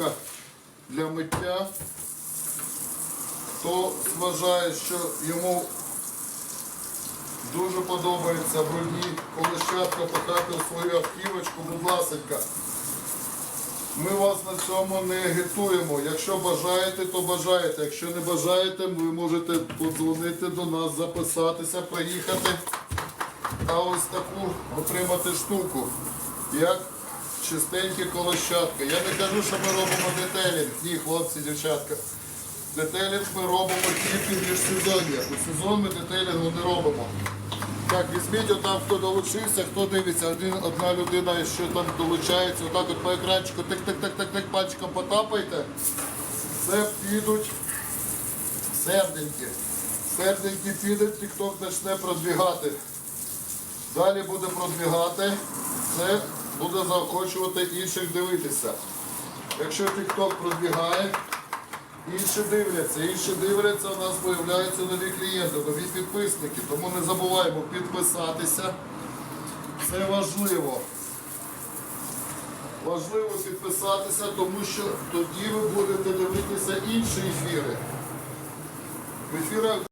щітка для миття. Хто вважає, що йому дуже подобається брудні колищатка пихати у свою автівочку, будь ласенька. Ми вас на цьому не агітуємо. Якщо бажаєте, то бажаєте. Якщо не бажаєте, ви можете подзвонити до нас, записатися, приїхати та ось таку отримати штуку, як чистенькі колощатка. Я не кажу, що ми робимо детелінг. Ні, хлопці, дівчатка. Детелінг ми робимо тільки в міжсезоння. У сезон ми детелінгу не робимо. Так, візьміть отам, хто долучився, хто дивиться, один, одна людина, що там долучається, отак от по екранчику, тик-тик-тик-тик-тик, пальчиком потапайте. Це підуть серденьки. Серденьки підуть, тік-ток почне продвігати. Далі буде продвігати, це буде заохочувати інших дивитися. Якщо TikTok продвігає, інші дивляться, інші дивляться, у нас з'являються нові клієнти, нові підписники. Тому не забуваємо підписатися. Це важливо. Важливо підписатися, тому що тоді ви будете дивитися інші ефіри. В ефірах